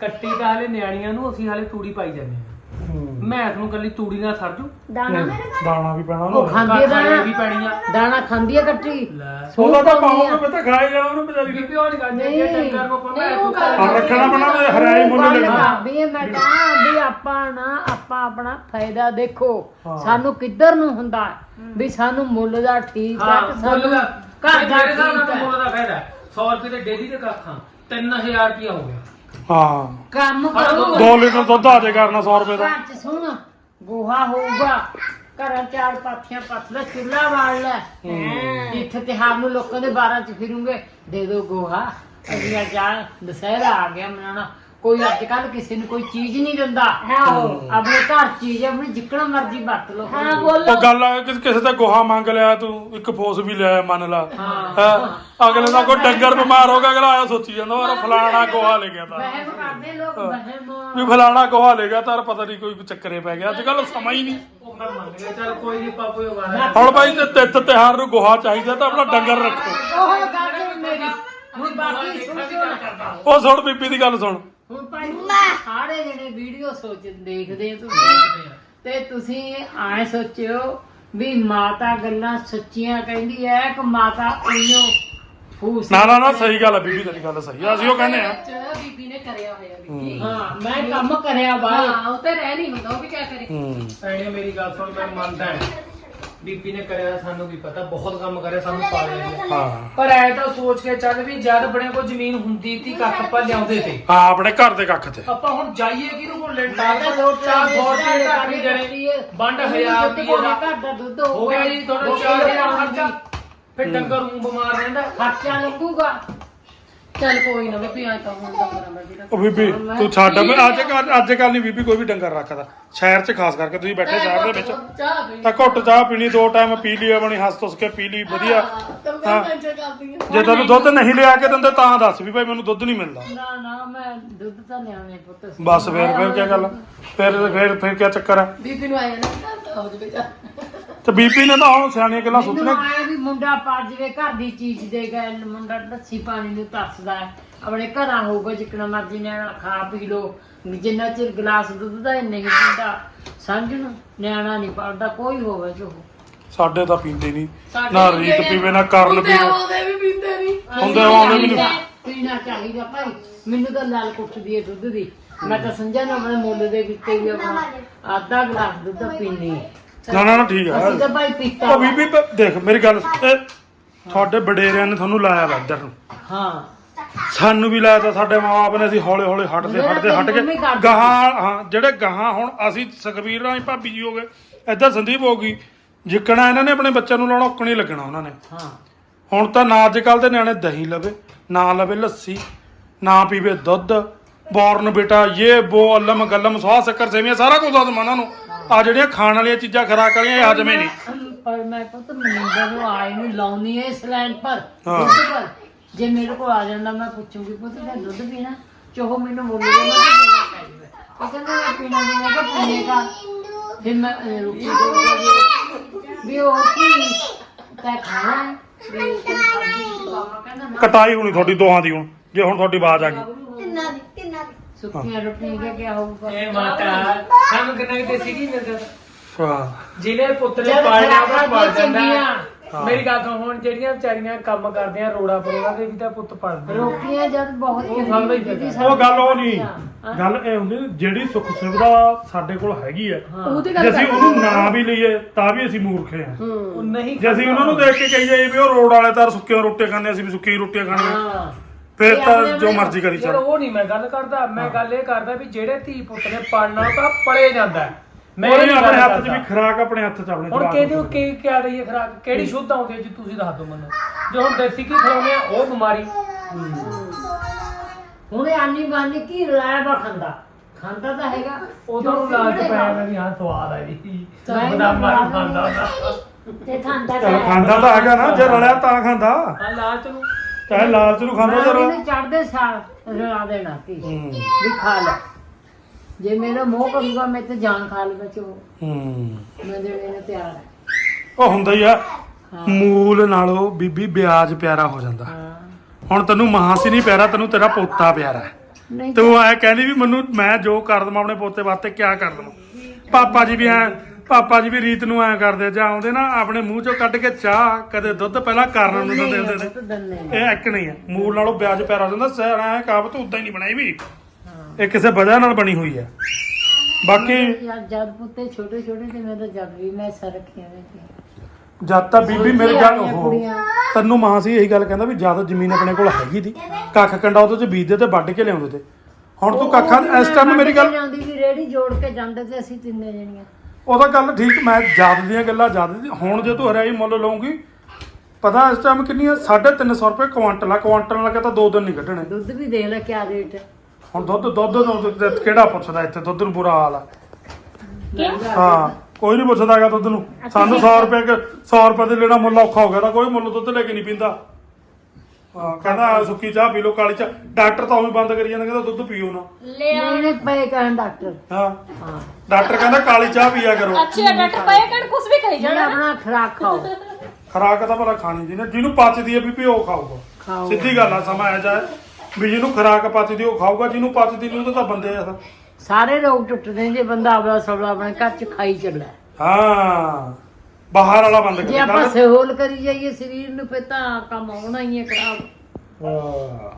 ਕੱਟੀ ਤਾਂ ਹਲੇ ਨਿਆਣੀਆਂ ਨੂੰ ਅਸੀਂ ਹਲੇ ਤੂੜੀ ਪਾਈ ਜਾਂਦੇ ਹਾਂ। ਮੈਂ ਨੂੰ ਕੱਲੀ ਤੂੜੀ ਨਾਲ ਸਰ ਜੂ। ਦਾਣਾ ਦਾਣਾ ਵੀ ਪੈਣਾ ਉਹ ਖਾਂਦੀ ਆ ਖਾਣੇ ਵੀ ਦਾਣਾ। ਪੈਣੀ ਆ ਦਾਣਾ ਖਾਂਦੀ ਆ ਕੱਟੀ ਲੈ। ਉਹਦਾ ਤਾਂ ਪਾਉਂਗੇ ਪਤਾ ਖਾਏ ਜਾਣਾ ਉਹਨੂੰ ਵਿਚਾਰੀ ਨੂੰ। ਬੀਬੀ ਉਹ ਨਹੀਂ ਕਰਦੇ ਜੇ ਟੱਕਰ ਕੋ ਪਾ ਨਹੀਂ, ਉਹ ਗੱਲ- ਆ ਰੱਖਣਾ ਪੈਣਾ ਤੇ ਹਰਿਆਈ ਮੁੱਲ ਗੱਲ ਲੈਣਾ ਕਰਦੀ ਆ ਮੈਂ ਤਾਂ ਵੀ ਆਪਾਂ ਨਾ ਆਪਾਂ ਆਪਣਾ ਫਾਇਦਾ ਦੇਖੋ। ਹਾਂ। ਸਾਨੂੰ ਕਿੱਧਰ ਨੂੰ ਹੁੰਦਾ? ਵੀ ਸਾਨੂੰ ਮੁੱਲ ਦਾ ਠੀਕ ਹਾਂ ਹੈ ਤੇ ਮੁੱਲ ਸਾਨੂੰ ਦਾ ਘਰ ਦਾ ਮੇਰੇ ਹਿਸਾਬ ਨਾਲ ਠੀਕ ਹੈ ਮੁੱਲ ਦਾ ਫਾਇਦਾ 100 ਰੁਪਏ ਦੇ ਡੇਲੀ ਦੇ ਕੱਖਾਂ 3000 ਰੁਪਏ ਹੋ ਗਿਆ। ਹਾਂ। ਕੰਮ ਹਾਂ, ਕਰੋ। 2 ਲੀਟਰ ਦੁੱਧ ਆ ਜੇ ਕਰਨਾ 100 ਰੁਪਏ ਦਾ। ਘਰ ਚ ਸੁਣ ਗੋਹਾ ਹੋਊਗਾ ਘਰਾਂ ਚਾਰ ਪਾਥੀਆਂ ਪੱਥ ਲੈ ਚੁੱਲਾ ਬਾਲ ਲੈ। ਇੱਥੇ ਤਿਹਾਰ ਨੂੰ ਲੋਕਾਂ ਦੇ ਬਾਰਾਂ ਚ ਫਿਰੂਗੇ ਦੇ ਦੋ ਗੋਹਾ। ਅਗਲਾ ਜਾ ਦਸਹਿਰਾ ਆ ਗਿਆ ਮਨਾਣਾ ਕੋਈ ਅੱਜ ਕੱਲ ਕਿਸੇ ਨੂੰ ਕੋਈ ਚੀਜ਼ ਨਹੀਂ ਦਿੰਦਾ। ਆਪਣੇ ਘਰ ਚੀਜ਼ ਆਪਣੀ ਜਿੱਕਣਾ ਮਰਜ਼ੀ ਵਰਤ ਲਓ। ਹਾਂ ਬੋਲੋ। ਉਹ ਗੱਲ ਆ ਕਿ ਕਿਸੇ ਦਾ ਗੋਹਾ ਮੰਗ ਲਿਆ ਤੂੰ ਇੱਕ ਫੋਸ ਵੀ ਲਿਆ ਮੰਨ ਲਾ। ਹੈਂ। ਅਗਲੇ ਦਾ ਕੋਈ ਡੰਗਰ ਬਿਮਾਰ ਹੋ ਗਿਆ ਅਗਲਾ ਆਇਆ ਸੋਚੀ ਜਾਂਦਾ ਉਹ ਫਲਾਣਾ ਗੋਹਾ ਲੈ ਗਿਆ ਤਾਂ। ਵਹਿਮ ਕਰਦੇ ਲੋਕ ਵਹਿਮ। ਵੀ ਫਲਾਣਾ ਗੋਹਾ ਲੈ ਗਿਆ ਤਾਂ ਪਤਾ ਨਹੀਂ ਕੋਈ ਚੱਕਰੇ ਪੈ ਗਿਆ। ਅੱਜ ਕੱਲ ਸਮਾਂ ਹੀ ਨਹੀਂ। ਉਹ ਮੈਂ ਮੰਨ ਗਿਆ ਚੱਲ ਕੋਈ ਨਹੀਂ ਪਾਪੂ ਵਾਲਾ ਹੁਣ ਭਾਈ ਜੇ ਤਿੱਥ ਤਿਹਾਰ ਨੂੰ ਗੋਹਾ ਚਾਹੀਦਾ ਤਾਂ ਆਪਣਾ ਡੰਗਰ ਰੱਖੋ। ਉਹ ਗੱਲ ਮੇਰੀ। ਹੁਣ ਬਾਕੀ ਸੁਣ ਕੇ ਨਾ ਉਹ ਸੁਣ ਬੀਬੀ ਦੀ ਗੱਲ ਸੁਣ। ਹੁਣ ਭਾਈ ਸਾਰੇ ਜਿਹੜੇ ਵੀਡੀਓ ਸੋਚ ਦੇਖਦੇ ਆ ਤੁਸੀਂ। ਤੇ ਤੁਸੀਂ ਐ ਸੋਚਿਓ ਵੀ ਮਾਤਾ ਗੱਲਾਂ ਸੱਚੀਆਂ ਕਹਿੰਦੀ ਐ ਕਿ ਮਾਤਾ ਫੂਸ ਨਾ ਨਾ ਨਾ ਸਹੀ ਗੱਲ ਹੈ ਬੀਬੀ ਤੇਰੀ ਗੱਲ ਸਹੀ ਆ। ਅਸੀਂ ਉਹ ਕਹਿੰਦੇ ਆ। ਚ ਬੀਬੀ ਨੇ ਕਰਿਆ ਹੋਇਆ ਵੀ ਹਾਂ। ਮੈਂ ਕੰਮ ਕਰਿਆ ਬਾਈ ਹਾਂ ਉਹ ਤੇ ਰਹਿ ਨਹੀਂ ਹੁੰਦਾ ਉਹ ਵੀ ਕਿਆ ਕਰੇ ਹੂੰ। ਮੇਰੀ ਗੱਲ ਸੁਣ ਮੈਂ ਮੰਨਦਾ ਹਾਂ ਬੀਬੀ ਨੇ ਕਰਿਆ ਸਾਨੂੰ ਵੀ ਪਤਾ ਬਹੁਤ ਕੰਮ ਕਰਿਆ ਸਾਨੂੰ ਪਾਲਿਆ ਗਿਆ ਹਾਂ। ਪਰ ਐ ਤਾਂ ਸੋਚ ਕੇ ਚੱਲ ਵੀ ਜਦ ਆਪਣੇ ਕੋਲ ਜ਼ਮੀਨ ਹੁੰਦੀ ਤੀ ਕੱਖ ਆਪਾਂ ਲਿਆਉਂਦੇ ਤੇ। ਹਾਂ ਆਪਣੇ ਘਰ ਦੇ ਕੱਖ ਤੇ। ਆਪਾਂ ਹੁਣ ਜਾਈਏ ਕਿਹਨੂੰ ਕੋਲ ਲੈਂਟਰ ਦਾ ਲੋਟ ਚਾਰ ਫੋਰਟੀ ਦੇ ਨਹੀਂ ਜਣੇ ਵੰਡ ਹਜ਼ਾਰ ਰੁਪਏ ਦਾ। ਘਰ ਦਾ ਦੁੱਧ ਹੋ ਗਿਆ ਜੀ ਤੁਹਾਡਾ 4000 ਖਰਚਾ। ਫਿਰ ਡੰਗਰ ਨੂੰ ਬਿਮਾਰ ਰਹਿੰਦਾ। ਖਰਚਾ ਲੱਗੂਗਾ। ਚੱਲ ਕੋਈ ਨਾ ਬੀਬੀ ਆ ਤਾਂ ਹੁਣ ਡੰਗਰਾਂ ਦਾ ਜਿਹੜਾ ਉਹ ਬੀਬੀ ਤੂੰ ਛੱਡ ਮੈਂ ਅੱਜ ਕੱਲ ਅੱਜ ਕੱਲ ਨਹੀਂ ਬੀਬੀ ਕੋਈ ਵੀ ਡੰਗਰ ਰੱਖਦਾ। ਸ਼ਹਿਰ 'ਚ ਖਾਸ ਕਰਕੇ ਤੁਸੀਂ ਬੈਠੇ ਸ਼ਹਿਰ ਦੇ ਵਿੱਚ। ਚਾਹ ਪੀ ਤਾਂ ਘੁੱਟ ਚਾਹ ਪੀਣੀ ਦੋ ਟਾਈਮ ਪੀ ਲਈ ਆਪਣੀ ਹੱਸ ਤੁਸ ਕੇ ਪੀ ਲਈ ਵਧੀਆ। ਤੂੰ ਹਾਂ। ਤਾਂ ਟੈਨਸ਼ਨ ਕਰਦੀ ਆ ਜੇ ਤੈਨੂੰ ਦੁੱਧ ਨਹੀਂ ਲਿਆ ਕੇ ਦਿੰਦੇ ਤਾਂ ਦੱਸ ਵੀ ਭਾਈ ਮੈਨੂੰ ਦੁੱਧ ਨਹੀਂ ਮਿਲਦਾ। ਨਾ ਨਾ ਮੈਂ ਦੁੱਧ ਤਾਂ ਲਿਆਉਣੇ ਪੁੱਤ ਬਸ ਫਿਰ ਫਿਰ ਕੀ ਗੱਲ? ਫਿਰ ਫਿਰ ਫਿਰ ਕੀ ਚੱਕਰ ਹੈ ਬੀਬੀ ਨੂੰ ਆਇਆ ਨਾ ਹੋ ਜਵੇ। ਜਾ ਤੇ ਬੀਬੀ ਨੇ ਤਾਂ ਹੁਣ ਸਿਆਣੀਆਂ ਗੱਲਾਂ ਮੈਨੂੰ ਆਏ ਵੀ ਮੁੰਡਾ ਪੜ ਜਵੇ ਘਰ ਦੀ ਚੀਜ਼ ਦੇ ਗੱਲ ਮੁੰਡਾ ਲੱਸੀ ਪਾਣੀ ਨੂੰ ਤਰਸਦਾ ਹੈ। ਆਪਣੇ ਘਰਾਂ ਹੋਊਗਾ ਜਿੱਕਣਾ ਮਰਜ਼ੀ ਨਿਆਣਾ ਖਾ ਪੀ ਲੋ ਜਿੰਨਾ ਚਿਰ ਗਲਾਸ ਦੁੱਧ ਦਾ ਹੀ ਨਹੀਂ ਪੀਂਦਾ। ਸਮਝ ਨੂੰ ਨਿਆਣਾ ਨਹੀਂ ਪੜਦਾ ਕੋਈ ਹੋਵੇ ਜੋ ਸਾਡੇ ਤਾਂ ਪੀਂਦੇ ਨਹੀਂ। ਨਾ ਰੀਤ ਪੀਵੇ ਨਾ ਕਰਨ ਹੁੰਦੇ ਪੀਵੇ। ਆਉਂਦੇ ਵੀ ਪੀਂਦੇ ਨਹੀਂ। ਹੁੰਦੇ ਆਉਂਦੇ ਵੀ ਨਹੀਂ। ਪੀਣਾ ਚਾਹੀਦਾ ਭਾਈ। ਮੈਨੂੰ ਤਾਂ ਲਾਲ ਕੁੱਟਦੀ ਹੈ ਦੁੱਧ ਦੀ। ਮੈਂ ਤਾਂ ਸਮਝਿਆ ਨਾ ਆਪਣੇ ਮੁੱਲ ਦੇ ਵਿੱਚ ਹੀ ਆਪਣਾ ਆਧਾ ਗਲਾਸ ਦੁੱਧ ਪੀਣੀ ਨਾ ਨਾ ਨਾ ਠੀਕ ਹੈ ਅਸੀਂ ਤਾਂ ਭਾਈ ਪੀਤਾ। ਉਹ ਬੀਬੀ ਪ- ਦੇਖ ਮੇਰੀ ਗੱਲ ਸੁਣ, ਇਹ ਤੁਹਾਡੇ ਵਡੇਰਿਆਂ ਨੇ ਤੁਹਾਨੂੰ ਲਾਇਆ ਵਾ ਇੱਧਰ ਨੂੰ। ਹਾਂ। ਸਾਨੂੰ ਵੀ ਲਾਇਆ ਤਾਂ ਸਾਡੇ ਮਾਪੇ ਨੇ ਅਸੀਂ ਹੌਲੇ ਹੌਲੇ ਹਟਦੇ ਹਟਦੇ ਹਟ ਕੇ ਕਰਦੀ ਗਾਹਾਂ ਹਾਂ ਜਿਹੜੇ ਗਾਹਾਂ ਹੁਣ ਅਸੀਂ ਸੁਖਬੀਰ ਰਾਣੀ ਭਾਬੀ ਜੀ ਹੋ ਗਏ ਇੱਧਰ ਸੰਦੀਪ ਹੋ ਗਈ ਜਿੱਕਣਾ ਇਹਨਾਂ ਨੇ ਆਪਣੇ ਬੱਚਿਆਂ ਨੂੰ ਲਾਉਣਾ ਔਕਣੀ ਲੱਗਣਾ ਉਹਨਾਂ ਨੇ। ਹਾਂ। ਹੁਣ ਤਾਂ ਨਾ ਅੱਜ ਕੱਲ ਦੇ ਨਿਆਣੇ ਦਹੀਂ ਲਵੇ ਨਾ ਲਵੇ ਲੱਸੀ ਨਾ ਪੀਵੇ ਦੁੱਧ ਬੋਰਨ ਬੇਟਾ ਇਹ ਬੋ ਅਲਮ ਗਲਮ ਸਵਾਹ ਸ਼ੱਕਰ ਸੇਵੀਆਂ ਸਾਰਾ ਕੁਝ ਆ ਜ਼ਮਾਨਾ ਨੂੰ। ਆ ਜਿਹੜੀਆਂ ਖਾਣ ਵਾਲੀਆਂ ਚੀਜ਼ਾਂ ਖਰਾਕ ਵਾਲੀਆਂ ਇਹ ਹਜਮੇ ਨਹੀਂ। ਪਰ ਮੈਂ ਪੁੱਤ ਮਨਿੰਦਰ ਨੂੰ ਆਏ ਨੂੰ ਲਾਉਣੀ ਹੈ ਇਸ ਲਾਈਨ ਪਰ ਹਾਂ। ਦੁੱਧ ਪਰ। ਜੇ ਮੇਰੇ ਕੋਲ ਆ ਜਾਂਦਾ ਮੈਂ ਪੁੱਛੂਗੀ ਪੁੱਤ ਮੈਂ ਦੁੱਧ ਪੀਣਾ? ਚਾਹੋ ਮੈਨੂੰ ਬੋਲ ਦੇ ਮੈਂ ਤਾਂ ਪੀਣਾ ਚਾਹੀਦਾ ਉਹ ਕਹਿੰਦਾ ਮੈਂ ਪੀਣਾ ਨਹੀਂ ਮੈਂ ਕਿਹਾ ਪੀਣੇ ਦਾ। ਫਿਰ ਮੈਂ ਅਹ, ਰੋਟੀ ਦੇ ਵੀ ਉਹ ਕੀ ਤੈ ਖਾਣਾ ਹੈ? ਵੀ ਤੈਨੂੰ ਖਾਧੀ ਨਹੀਂ ਬਾਬਾ ਕਹਿੰਦਾ ਨਾ ਕਟਾਈ ਹੋਣੀ ਤੁਹਾਡੀ ਦੋਹਾਂ ਦੀ ਹੁਣ। ਜੇ ਹੁਣ ਤੁਹਾਡੀ ਆਵਾਜ਼ ਆ ਗਈ। ਤਿੰਨਾਂ ਦੀ ਤਿੰਨਾਂ ਦੀ? ਸੁੱਕੀਆਂ ਰੋਟੀਆਂ ਦਾ ਕੀ ਹੋਊਗਾ ਇਹ ਮਾਤਾ ਸਾਨੂੰ ਕਿੰਨਾ ਕਿਤੇ ਸੀਗੀ ਮਿਲਦਾ? ਹਾਂ। ਜਿਹਨੇ ਪੁੱਤ ਨੇ ਜਦ ਪਾਲਿਆ ਉਹ ਖਰਾਕਾਂ ਦੀਆਂ ਜਾਂਦਾ। ਚੰਗੀਆਂ। ਮੇਰੀ ਗੱਲ ਸੁਣ ਹੁਣ ਜਿਹੜੀਆਂ ਵਿਚਾਰੀਆਂ ਕੰਮ ਕਰਦੀਆਂ ਰੋੜਾ ਪਰੋੜਾ ਦੇ ਵੀ ਤਾਂ ਪੁੱਤ ਪੜਦੇ ਰੋਟੀਆਂ ਜਦ ਬਹੁਤ ਉਹ ਗੱਲ ਉਹ ਨਹੀਂ। ਗੱਲ ਇਹ ਹੁੰਦੀ ਵੀ ਜਿਹੜੀ ਸੁੱਖ ਸੁਵਿਧਾ ਸਾਡੇ ਕੋਲ ਹੈਗੀ ਹੈ। ਉਹਦੀ ਜੇ ਗੱਲ ਅਸੀਂ ਉਹਨੂੰ ਨਾ ਵੀ ਲਈਏ ਤਾਂ ਵੀ ਅਸੀਂ ਮੂਰਖ ਹਾਂ। ਉਹ ਨਹੀਂ ਜੇ ਅਸੀਂ ਉਹਨਾਂ ਨੂੰ ਦੇਖ ਕੇ ਕਹੀ ਜਾਈਏ ਵੀ ਉਹ ਰੋਡ ਵਾਲੇ ਤਾਂ ਸੁੱਕੀਆਂ ਰੋਟੀਆਂ ਖਾਂਦੇ ਅਸੀਂ ਵੀ ਸੁੱਕੀਆਂ ਰੋਟੀਆਂ ਖਾਣੀਆਂ। ਹਾਂ। ਫਿਰ ਇਹ ਤਾਂ ਆਪਣੇ ਜੋ ਆਪਣੇ- ਮਰਜ਼ੀ ਕਰੀ ਯਾਰ ਚੱਲ। ਉਹ ਨਹੀਂ ਮੈਂ ਗੱਲ ਕਰਦਾ ਮੈਂ ਗੱਲ ਇਹ ਕਰਦਾ ਵੀ ਜਿਹੜੇ ਧੀ ਪੁੱਤ ਨੇ ਪੜਨਾ ਤਾਂ ਪੜੇ ਜਾਂਦਾ ਹੈ। ਮੈਂ ਇਹ ਨਹੀਂ ਨਹੀਂ ਆਪਣੇ ਗੱਲ ਹੱਥ 'ਚ ਕਰਦਾ। ਵੀ ਖਰਾਕ ਆਪਣੇ ਹੱਥ 'ਚ ਆਪਣੇ ਹੁਣ ਜਵਾਕ ਕਿਹਦੀ ਨੂੰ। ਕੀ ਕਿਆ ਰਹੀ ਹੈ ਖਰਾਕ? ਕਿਹੜੀ ਸ਼ੁੱਧ ਆਉਂਦੀ ਹੈ ਜੀ ਤੁਸੀਂ ਦੱਸ ਦਿਓ ਮੈਨੂੰ। ਜੋ ਹੁਣ ਦੇਸੀ ਕੀ ਖਵਾਉਂਦੇ ਆ ਉਹ ਬਿਮਾਰੀ। ਹੁਣ ਇਹ ਆਨੀ ਬਾਨੀ ਕੀ ਰਲਾਇਆ ਬਾ ਖਾਂਦਾ। ਖਾਂਦਾ ਤਾਂ ਹੈਗਾ। ਉਦੋਂ ਨੂੰ ਲਾਲਚ ਪੈ ਜਾਂਦਾ ਵੀ ਹਾਂ ਸਵਾਦ ਆ ਜੀ। ਮੈਂ ਬਦਾਮਾਂ ਨੂੰ ਖਾਂਦਾ ਹੁੰਦਾ। ਤੇ ਖਾਂਦਾ ਚੱਲ ਖਾਂਦਾ ਤਾਂ ਹੈਗਾ ਨਾ ਜੇ ਰਲਿਆ ਤਾਂ ਖਾਂਦਾ। ਹਾਂ ਲਾਲਚ ਨੂੰ। ਚਾਹੇ ਲਾਲਚ ਨੂੰ ਖਾਂਦਾ ਜਰ। ਇਹਨੂੰ ਚੜਦੇ ਸਾਲ ਰਲਾ ਦੇਣਾ ਕੀ ਹੂੰ। ਵੀ ਖਾ ਲੈ। ਜੇ ਮੇਰਾ ਮੋਹ ਕਰੂਗਾ ਮੈਂ ਤੇ ਜਾਨ ਖਾ ਲਵਾਂ ਚੋ। ਹੂੰ। ਮੈਂ ਦੇਣੇ ਨੂੰ ਤਿਆਰ ਹੈ ਉਹ ਹੁੰਦਾ ਹੀ ਆ ਮੂਲ ਨਾਲੋਂ ਬੀਬੀ ਵਿਆਜ ਪਿਆਰਾ ਹੋ ਜਾਂਦਾ। ਹਾਂ। ਹੁਣ ਤੈਨੂੰ ਮਹਾਸੀ ਨਹੀਂ ਪਿਆਰਾ ਤੈਨੂੰ ਤੇਰਾ ਪੋਤਾ ਪਿਆਰਾ ਹੈ। ਨਹੀਂ ਤੂੰ ਐ ਕਹਿੰਦੀ ਵੀ ਮੈਨੂੰ ਮੈਂ ਜੋ ਕਰ ਦਵਾਂ ਆਪਣੇ ਪੋਤੇ ਵਾਸਤੇ ਕਿਆ ਕਰ ਦਵਾਂ। ਪਾਪਾ ਜੀ ਵੀ ਐ ਪਾਪਾ ਜੀ ਵੀ ਰੀਤ ਨੂੰ ਐ ਕਰਦੇ ਜਾਂ ਆਉਂਦੇ ਨਾ ਆਪਣੇ ਮੂੰਹ ਚੋਂ ਕੱਢ ਕੇ ਚਾਹ ਕਦੇ ਦੁੱਧ ਪਹਿਲਾਂ ਕਰਨ ਨੂੰ ਦਿੰਦੇ ਹੁੰਦੇ ਨੇ। ਇਹ ਇੱਕ ਨਹੀਂ ਹੈ ਮੂਲ ਨਾਲੋਂ ਵਿਆਜ ਪਿਆਰਾ ਹੋ ਜਾਂਦਾ ਸਹਿਰ ਐ ਕਾਬਤ ਉਦਾਂ ਹੀ ਨਹੀਂ ਬਣਾਈ ਵੀ। ਇਹ ਕਿਸੇ ਵਜ੍ਹਾ ਨਾਲ ਬਣੀ ਹੋਈ ਹੈ ਬਾਕੀ ਜਦ ਪੁੱਤੇ ਛੋਟੇ ਛੋਟੇ ਤੇ ਮੈਂ ਤਾਂ ਜਦ ਵੀ ਮੈਂ ਸਰ ਰੱਖੀਆਂ ਨੇ ਜਦ ਤਾਂ ਬੀਬੀ ਮੇਰੇ ਗੱਲ ਉਹ। ਤੈਨੂੰ ਮਾਂ ਸੀ ਇਹੀ ਗੱਲ ਕਹਿੰਦਾ ਵੀ ਜ਼ਿਆਦਾ ਜ਼ਮੀਨ ਆਪਣੇ ਕੋਲ ਹੈਗੀ ਦੀ ਕੱਖ ਕੰਡਾ ਉਹਦੇ ਚ ਬੀਜਦੇ ਤੇ ਵੱਢ ਕੇ ਲਿਆਉਂਦੇ ਤੇ। ਹੁਣ ਤੂੰ ਕੱਖਾਂ ਇਸ ਟਾਈਮ ਮੇਰੀ ਗੱਲ ਜਾਂਦੀ ਵੀ ਰੇੜੀ ਜੋੜ ਕੇ ਜਾਂਦੇ ਤੇ ਅਸੀਂ ਤਿੰਨੇ ਜਣੀਆਂ। ਉਹਦਾ ਗੱਲ ਠੀਕ ਮੈਂ ਯਾਦ ਦੀਆਂ ਗੱਲਾਂ ਯਾਦ ਦੀ ਹੁਣ ਜੇ ਤੂੰ ਹਰਿਆਈ ਮੁੱਲ ਲਊਂਗੀ ਪਤਾ ਇਸ ਟਾਈਮ ਕਿੰਨੀ ਹੈ 350 ਰੁਪਏ ਕੁਆਂਟਲ ਆ। ਕੁਆਂਟਲ ਨਾਲ ਕਹਿੰਦਾ ਦੋ ਦਿਨ ਨਹੀਂ ਕੱਢਣੇ। ਦੁੱਧ ਵੀ ਦੇਖ ਲੈ ਕਿਆ ਰੇਟ ਹੈ ਹੁਣ ਦੁੱਧ ਦੁੱਧ ਨੂੰ ਤੇ ਕਿਹੜਾ ਪੁੱਛਦਾ ਇੱਥੇ? ਦੁੱਧ ਨੂੰ ਬੁਰਾ ਹਾਲ ਆ। ਹਾਂ ਕੋਈ ਨਹੀਂ ਪੁੱਛਦਾ ਹੈਗਾ ਦੁੱਧ ਨੂੰ। ਸਾਨੂੰ 100 ਰੁਪਏ ਕਿ 100 ਰੁਪਏ ਦੇ ਲੈਣਾ ਮੁੱਲ ਔਖਾ ਹੋ ਗਿਆ ਤਾਂ ਕੋਈ ਮੁੱਲ ਦੁੱਧ ਲੈ ਕੇ ਨਹੀਂ ਪੀਂਦਾ। ਹਾਂ ਕਹਿੰਦਾ ਸੁੱਕੀ ਚਾਹ ਪੀ ਲਓ ਕਾਲੀ ਚਾਹ। ਡਾਕਟਰ ਤਾਂ ਉਵੇਂ ਬੰਦ ਕਰੀ ਜਾਂਦਾ ਕਹਿੰਦਾ ਦੁੱਧ ਪੀਓ ਨਾ। ਨਹੀਂ ਨਹੀਂ ਪਏ ਕਹਿਣ ਡਾਕਟਰ। ਹਾਂ। ਹਾਂ। ਡਾਕਟਰ ਕਹਿੰਦਾ ਕਾਲੀ ਚਾਹ ਪੀਆ ਕਰੋ। ਅੱਛਾ ਡਾਕਟਰ ਪਏ ਕਣ ਕੁਝ ਵੀ ਕਹੀ ਜਿਹੜਾ ਆਪਣਾ ਖਰਾਕ ਖਾਓ। ਖਰਾਕ ਤਾਂ ਭਲਾ ਖਾਣੀ ਜੀ ਨੇ ਜਿਹਨੂੰ ਪਚਦੀ ਹੈ ਬੀਬੀ ਉਹ ਖਾਊਗਾ। ਖਾਓ ਸਿੱਧੀ ਗੱਲ ਆ ਸਮਾਂ ਆ ਜਾਏ ਵੀ ਜਿਹਨੂੰ ਖਰਾਕ ਪਚਦੀ ਉਹ ਖਾਊਗਾ ਜਿਹਨੂੰ ਪਚਦੀ ਨਹੀਂ ਉਹ ਤਾਂ ਬੰਦੇ ਆ। ਸਾਰੇ ਰੋਗ ਟੁੱਟਦੇ ਨੇ ਜੇ ਬੰਦਾ ਆਪਣਾ ਸਬਲਾ ਆਪਣੇ ਘਰ ਚ ਖਾਈ ਚੱਲਾ ਹਾਂ। ਬਾਹਰ ਵਾਲਾ ਬੰਦ ਜੇ ਕਰ ਆਪਾਂ ਸਹਿੋਲ ਕਰੀ ਜਾਈਏ ਸਰੀਰ ਨੂੰ ਫਿਰ ਤਾਂ ਕੰਮ ਆਉਣਾ ਹੀ ਹੈ ਖਰਾਬ। ਹਾਂ।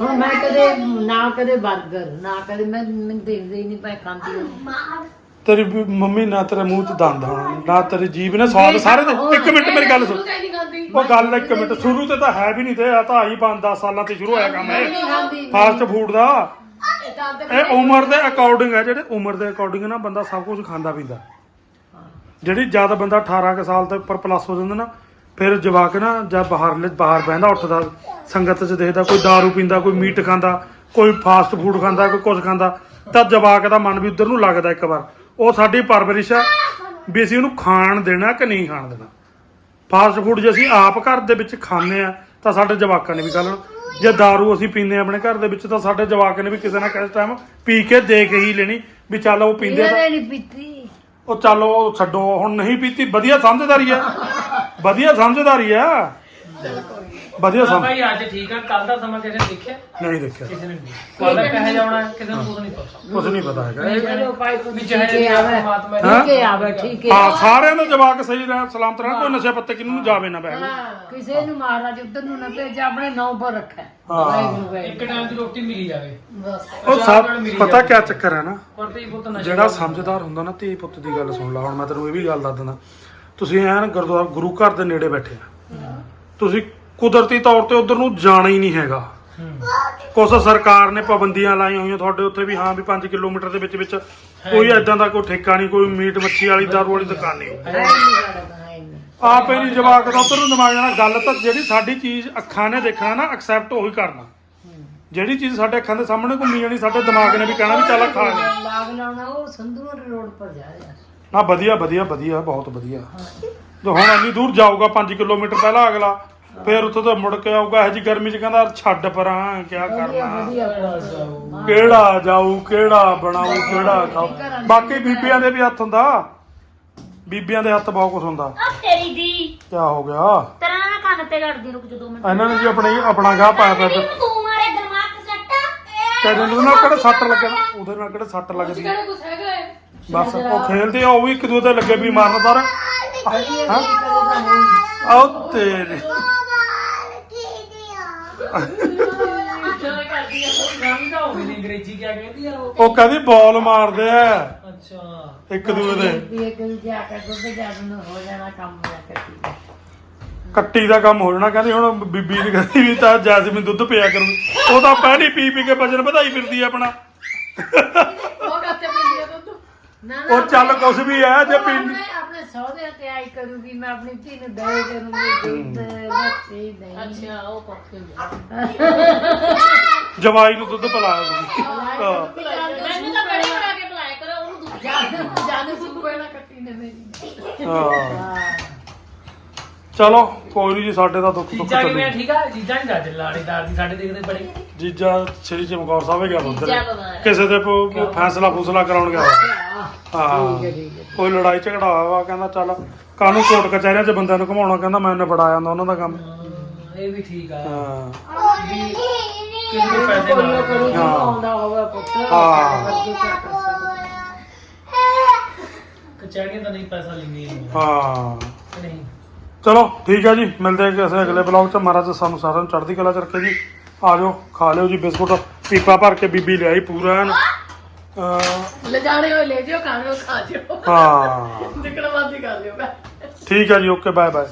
ਹੁਣ ਮੈਂ ਕਦੇ ਨਾ ਕਦੇ 버ਗਰ ਨਾ ਕਦੇ ਮੈਂ ਦੇਖਦੇ ਹੀ ਨਹੀਂ ਪਏ ਖਾਂਦੀ ਹੋਣੀ। ਤੇਰੀ ਵੀ ਮੰਮੀ ਨਾ ਤੇਰੇ ਮੂੰਹ 'ਚ ਦੰਦ ਹੋਣ ਨਾ ਤੇਰੀ ਜੀਭ ਨੇ ਸਵਾਦ ਸਾਰੇ ਦੇ ਇੱਕ ਮਿੰਟ ਮੇਰੀ ਗੱਲ ਸੁਣ। ਉਹ ਗੱਲ ਇੱਕ ਮਿੰਟ ਸ਼ੁਰੂ ਤੇ ਤਾਂ ਹੈ ਵੀ ਨਹੀਂ ਤੇ ਆ ਤਾਂ ਆਹੀ 5-10 ਸਾਲਾਂ ਤੇ ਸ਼ੁਰੂ ਹੋਇਆ ਕੰਮ ਇਹ। ਨਹੀਂ ਖਾਂਦੀ। ਫਾਸਟ ਫੂਡ ਦਾ। ਇਹ ਉਮਰ ਦੇ ਅਕੋਰਡਿੰਗ ਹੈ ਜਿਹੜੇ ਉਮਰ ਦੇ ਅਕੋਰਡਿੰਗ ਨਾ ਬੰਦਾ ਸਭ ਕੁਝ ਖਾਂਦਾ ਪੀਂਦਾ। ਜਿਹੜੀ ਜਦ ਬੰਦਾ 18 ਕੁ ਸਾਲ ਤੋਂ ਉੱਪਰ ਪਲੱਸ ਹੋ ਜਾਂਦਾ ਨਾ ਫਿਰ ਜਵਾਕ ਨਾ ਜਦ ਬਾਹਰ ਬਾਹਰ ਬਹਿੰਦਾ ਉੱਠਦਾ ਸੰਗਤ 'ਚ ਦੇਖਦਾ ਕੋਈ दारू ਪੀਂਦਾ ਕੋਈ ਮੀਟ ਖਾਂਦਾ ਕੋਈ ਫਾਸਟ ਫੂਡ ਖਾਂਦਾ ਕੋਈ ਕੁਝ ਖਾਂਦਾ ਤਾਂ ਜਵਾਕ ਦਾ ਮਨ ਵੀ ਉਧਰ ਨੂੰ ਲੱਗਦਾ ਇੱਕ ਵਾਰ ਉਹ ਸਾਡੀ ਪਰਵਰਿਸ਼ ਆ ਵੀ ਅਸੀਂ ਉਹਨੂੰ ਖਾਣ ਦੇਣਾ ਕਿ ਨਹੀਂ ਖਾਣ ਦੇਣਾ ਫਾਸਟ ਫੂਡ ਜੇ ਅਸੀਂ ਆਪ ਘਰ ਦੇ ਵਿੱਚ ਖਾਂਦੇ ਆ ਤਾਂ ਸਾਡੇ ਜਵਾਕਾਂ ਨੇ ਵੀ ਖਾ ਲੈਣਾ ਜੇ दारू ਅਸੀਂ ਪੀਂਦੇ ਆ ਆਪਣੇ ਘਰ ਦੇ ਵਿੱਚ ਤਾਂ ਸਾਡੇ ਜਵਾਕ ਨੇ ਵੀ ਕਿਸੇ ਨਾ ਕਿਸੇ ਟਾਈਮ ਪੀ ਕੇ ਦੇ ਕੇ ਹੀ ਲੈਣੀ ਵੀ ਚੱਲ ਉਹ ਪੀਂਦੇ ਆ ਤਾਂ ਇਹਨੇ ਨਹੀਂ ਪੀਤੀ ਉਹ ਚੱਲ ਉਹ ਛੱਡੋ ਹੁਣ ਨਹੀਂ ਪੀਤੀ ਵਧੀਆ ਸਮਝਦਾਰੀ ਆ ਵਧੀਆ ਸਮਝਦਾਰੀ ਆ ਵਧੀਆ ਹਾਂ ਸਮਝ ਭਾਈ ਅੱਜ ਠੀਕ ਆ। ਕੱਲ ਦਾ ਸਮਾਂ ਕਿਸੇ ਨੇ ਦੇਖਿਆ? ਨਹੀਂ ਦੇਖਿਆ। ਕਿਸੇ ਨੇ ਨਹੀਂ ਕੱਲ ਦਾ ਕਹੇ ਜਾਣਾ ਕਿਸੇ ਨੂੰ ਕੁਝ ਨਹੀਂ ਪਤਾ। ਕੁਝ ਨਹੀਂ ਪਤਾ ਹੈਗਾ। ਚਲੋ ਭਾਈ ਵੀ ਠੀਕ ਚਾਹੇ ਹੈ ਆਵੇ। ਪਰਮਾਤਮਾ? ਠੀਕ ਹੈ ਆਵੇ ਠੀਕ ਹੈ ਹਾਂ ਸਾਰਿਆਂ ਦਾ ਜਵਾਕ ਸਹੀ ਰਹਿਣ ਸਲਾਮਤ ਰਹਿਣ ਕੋਈ ਨਸ਼ੇ ਪੱਤੇ ਕਿਨੂੰ ਨੂੰ ਜਾਵੇ ਨਾ ਬੈ ਕਿਸੇ ਨੂੰ ਮਹਾਰਾਜ ਉਧਰ ਨੂੰ ਨਾ ਭੇਜ ਆਪਣੇ ਨਾਂ ਪਰ ਰੱਖੇ। ਹਾਂ। ਇੱਕ ਟਾਈਮ ਦੀ ਰੋਟੀ ਮਿਲੀ ਜਾਵੇ। ਉਹ ਸਭ ਪਤਾ ਕਿਆ ਚੱਕਰ ਹੈ ਨਾ? ਪਰ ਤੇ ਪੁੱਤ ਨਸ਼ਾ ਜਿਹੜਾ ਸਮਝਦਾਰ ਹੁੰਦਾ ਨਾ ਧੀ ਪੁੱਤ ਦੀ ਗੱਲ ਸੁਣ ਲਾ। ਹੁਣ ਮੈਂ ਤੈਨੂੰ ਇਹ ਵੀ ਗੱਲ ਦੱਸ ਦਿੰਦਾ। ਤੁਸੀਂ ਐਨ ਗੁਰਦੁਆਰਾ ਗੁਰੂ ਘਰ ਦੇ ਨੇੜੇ ਬੈਠੇ ਆ। ਤੁਸੀਂ ਕੁਦਰਤੀ ਤੌਰ ਤੇ ਉਧਰ ਨੂੰ ਜਾਣਾ ਹੀ ਨਹੀਂ ਹੈਗਾ। ਕੁਛ ਸਰਕਾਰ ਨੇ ਪਾਬੰਦੀਆਂ ਲਾਈਆਂ ਹੋਈਆਂ ਤੁਹਾਡੇ ਉੱਥੇ ਵੀ ਹਾਂ ਵੀ 5 ਕਿਲੋਮੀਟਰ ਦੇ ਵਿੱਚ ਵਿੱਚ ਕੋਈ ਐਦਾਂ ਦਾ ਕੋਈ ਠੇਕਾ ਨਹੀਂ ਕੋਈ ਮੀਟ ਮੱਛੀ ਵਾਲੀ ਦਾਰੂ ਵਾਲੀ ਦੁਕਾਨ ਨਹੀਂ। ਆਪ ਨਹੀਂ ਜਵਾਕ ਦਾ ਉਧਰ ਨੂੰ ਦਿਮਾਗ ਜਾਣਾ ਗੱਲ ਤਾਂ ਜਿਹੜੀ ਸਾਡੀ ਚੀਜ਼ ਅੱਖਾਂ ਨੇ ਦੇਖਣਾ ਨਾ ਐਕਸੈਪਟ ਉਹੀ ਕਰਨਾ। ਜਿਹੜੀ ਚੀਜ਼ ਸਾਡੇ ਅੱਖਾਂ ਦੇ ਸਾਹਮਣੇ ਘੁੰਮੀ ਜਾਣੀ ਸਾਡੇ ਦਿਮਾਗ ਨੇ ਵੀ ਕਹਿਣਾ ਵੀ ਚੱਲ ਖਾ ਲੈ ਲਾਗ ਲਾਉਣਾ ਉਹ ਸੰਧੂਰ ਰੋਡ ਪਰ ਜਾ ਰਿਹਾ ਨਾ ਵਧੀਆ ਵਧੀਆ ਵਧੀਆ ਬਹੁਤ ਵਧੀਆ। ਤੇ ਹੁਣ ਇੰਨੀ ਦੂਰ ਜਾਊਗਾ 5 ਕਿਲੋਮੀਟਰ ਪਹਿਲਾਂ ਅਗਲਾ। ਫੇਰ ਉੱਥੇ ਤੋਂ ਮੁੜ ਕੇ ਆਊਗਾ ਇਹ ਜੀ ਗਰਮੀ ਚ ਕਹਿੰਦਾ ਛੱਡ ਪਰਾਂ ਕਿਆ ਕਰਨਾ। ਵਧੀਆ ਕਿਹੜਾ ਜਾਊ ਕਿਹੜਾ ਬਣਾਊ ਕਿਹੜਾ ਖਾਊ। ਬਾਕੀ ਬੀਬੀਆਂ ਦੇ ਵੀ ਹੱਥ ਹੁੰਦਾ। ਬੀਬੀਆਂ ਦੇ ਹੱਥ ਬਹੁਤ ਕੁਝ ਹੁੰਦਾ। ਆ ਤੇਰੀ ਦੀ। ਕਿਆ ਹੋ ਗਿਆ? ਤੇਰਾ ਨਾ ਕੰਨ ਤੇ ਲੜਦੀ ਰੁਕ ਜਾ ਦੋ ਮਿੰਟ। ਇਹਨਾਂ ਨੇ ਜੀ ਆਪਣੀ ਆਪਣਾ ਗਾਹ ਪਾਇਆ ਪਿਆ। ਤੇ ਤੂੰ ਮਾਰੇ ਦਿਮਾਗ ਤੇ ਸੱਟ। ਕਹਿੰਦੇ ਨੇ ਨਾ ਕਿਹੜਾ ਸੱਟ ਲੱਗਣਾ ਉਹਦੇ ਨਾਲ ਕਿਹੜਾ ਸੱਟ ਲੱਗਦੀ ਕਿਹੜਾ ਕੁਛ ਹੈਗਾ ਹੈ ਬਸ ਉਹ ਖੇਲਦੇ ਆ ਉਹ ਵੀ ਇੱਕ ਦੂਜੇ ਤੇ ਲੱਗੇ ਵੀ ਮਾਰਨ ਸਾਰਾ ਹਾਂ? ਆਉ ਤੇਰੇ। ਕੰਮ ਤਾਂ ਹੋਵੇ ਨਹੀਂ ਅੰਗਰੇਜ਼ੀ ਕਿਆ ਕਹਿੰਦੀ ਆ ਉਹ ਉਹ ਕਹਿੰਦੀ ਬਾਲ ਮਾਰਦੇ ਆ। ਅੱਛਾ। ਇੱਕ ਦੂਜੇ ਦੇ। ਵੀ ਇੱਕ ਦੂਜੇ ਆ ਕੇ ਦੁੱਧ ਜਾਣ ਨੂੰ ਹੋ ਜਾਣਾ ਕੰਮ ਜਾ ਕੇ ਠੀਕ ਹੈ। ਕੱਟੀ ਦਾ ਕੰਮ ਹੋ ਜਾਣਾ ਕਹਿੰਦੀ ਹੁਣ ਬੀਬੀ ਨੇ ਕਹਿੰਦੀ ਵੀ ਤਾਂ ਜੈਸਮੀਨ ਦੁੱਧ ਪਿਆ ਕਰੂਗੀ। ਉਹ ਤਾਂ ਪਹਿਲੀ ਪੀ ਪੀ ਕੇ ਵਜਨ ਵਧਾਈ ਫਿਰਦੀ ਆ ਆਪਣਾ ਉਹ ਕਾਤੇ ਪੀਂਦੀ ਆ ਦੁੱਧ ਨਾ ਨਾ ਉਹ ਚੱਲ ਕੁਛ ਵੀ ਹੈ ਜੇ ਪੀ ਆਪਣੇ ਆਪਣੇ ਸਹੁਰੇ ਤੇ ਆਈ ਕਰੂਗੀ ਮੈਂ ਆਪਣੀ ਧੀ ਨੂੰ ਦੇ ਕਰੂੰਗੀ ਦੁੱਧ ਲੱਸੀ ਦਹੀਂ। ਅੱਛਾ ਉਹ ਪੱਕੇ ਜਵਾਈ ਨੂੰ ਦੁੱਧ ਪਿਲਾਇਆ ਤੁਸੀਂ। ਹਾਂ। ਮੈਨੂੰ ਤਾਂ ਕੜੀ ਬਣਾ ਕੇ ਬੁਲਾਇਆ ਕਰੋ ਉਹਨੂੰ ਦੁੱਧ ਜਾਨ ਜਾਨ ਨਾ ਕੱਟੀ ਨੇ ਮੇਰੀ। ਹਾਂ। ਚਲੋ ਕੋਈ ਨਹੀਂ ਜੀ ਸਾਡੇ ਦਾ ਦੁੱਖ ਦੁੱਖ ਜੀਜਾ ਕਿਵੇਂ ਆ, ਚੱਲੀ। ਠੀਕ ਆ? ਜੀਜਾ ਨਹੀਂ ਦੱਜ ਲਾੜੀਦਾਰ ਦੀ ਸਾਡੇ ਦੇਖਦੇ ਬੜੇ। ਜੀਜਾ ਸ੍ਰੀ ਚਮਕੌਰ ਸਾਹਿਬ ਗਿਆ ਜੀਜਾ ਹੈ। ਕਿਸੇ ਦੇ ਪ- ਫੈਸਲਾ ਫੂਸਲਾ ਕਰਾਉਣ ਗਿਆ। ਹਾਂ। ਕੋਈ ਲੜਾਈ ਝਗੜਾ ਹੋਇਆ ਵਾ ਕਹਿੰਦਾ ਚੱਲ ਕਾਨੂੰ ਕੋਰਟ ਕਚਹਿਰੀਆਂ 'ਚ ਬੰਦਿਆਂ ਨੂੰ ਘੁਮਾਉਣਾ ਕਹਿੰਦਾ ਮੈਂ ਨਿਬੜਾ ਜਾਂਦਾ ਉਹਨਾਂ ਦਾ ਕੰਮ। ਹਾਂ, ਇਹ ਵੀ ਠੀਕ ਆ। ਹਾਂ। ਪੈਸੇ ਕਰੂ ਜੀ ਹਾਂ। ਆਉਂਦਾ ਹੋਵੇ ਪੁੱਤ ਹਾਂ। ਅੱਗੇ ਕਿਆ ਕਰ ਸਕਦੇ ਕਚਹਿਰੀਆਂ ਤਾਂ ਨਹੀਂ ਪੈਸਾ ਲੈਂਦੀਆਂ ਹਾਂ। ਨਹੀਂ। ਚਲੋ ਠੀਕ ਹੈ ਜੀ ਮਿਲਦੇ ਹਾਂ ਕਿਸੇ ਅਗਲੇ ਬਲੌਗ 'ਚ। ਮਹਾਰਾਜ ਸਾਨੂੰ ਸਾਰਿਆਂ ਨੂੰ ਚੜ੍ਹਦੀ ਕਲਾ ਚ ਰੱਖੇ ਜੀ। ਆ ਜਾਓ ਖਾ ਲਿਓ ਜੀ ਬਿਸਕੁਟ। ਪੀਪਾ ਭਰ ਕੇ ਬੀਬੀ ਲਿਆਈ ਪੂਰਾ ਐਨ। ਅਹ, ਲੈ ਜਾਣੇ ਹੋਏ ਲੈ ਜਿਓ ਖਾਣੇ ਹੋਏ ਖਾ ਜਿਓ। ਹਾਂ। ਜਿੱਕਣਾ ਮਰਜ਼ੀ ਕਰ ਲਿਓ ਮੈਂ। ਠੀਕ ਹੈ ਜੀ ਓਕੇ ਬਾਏ ਬਾਏ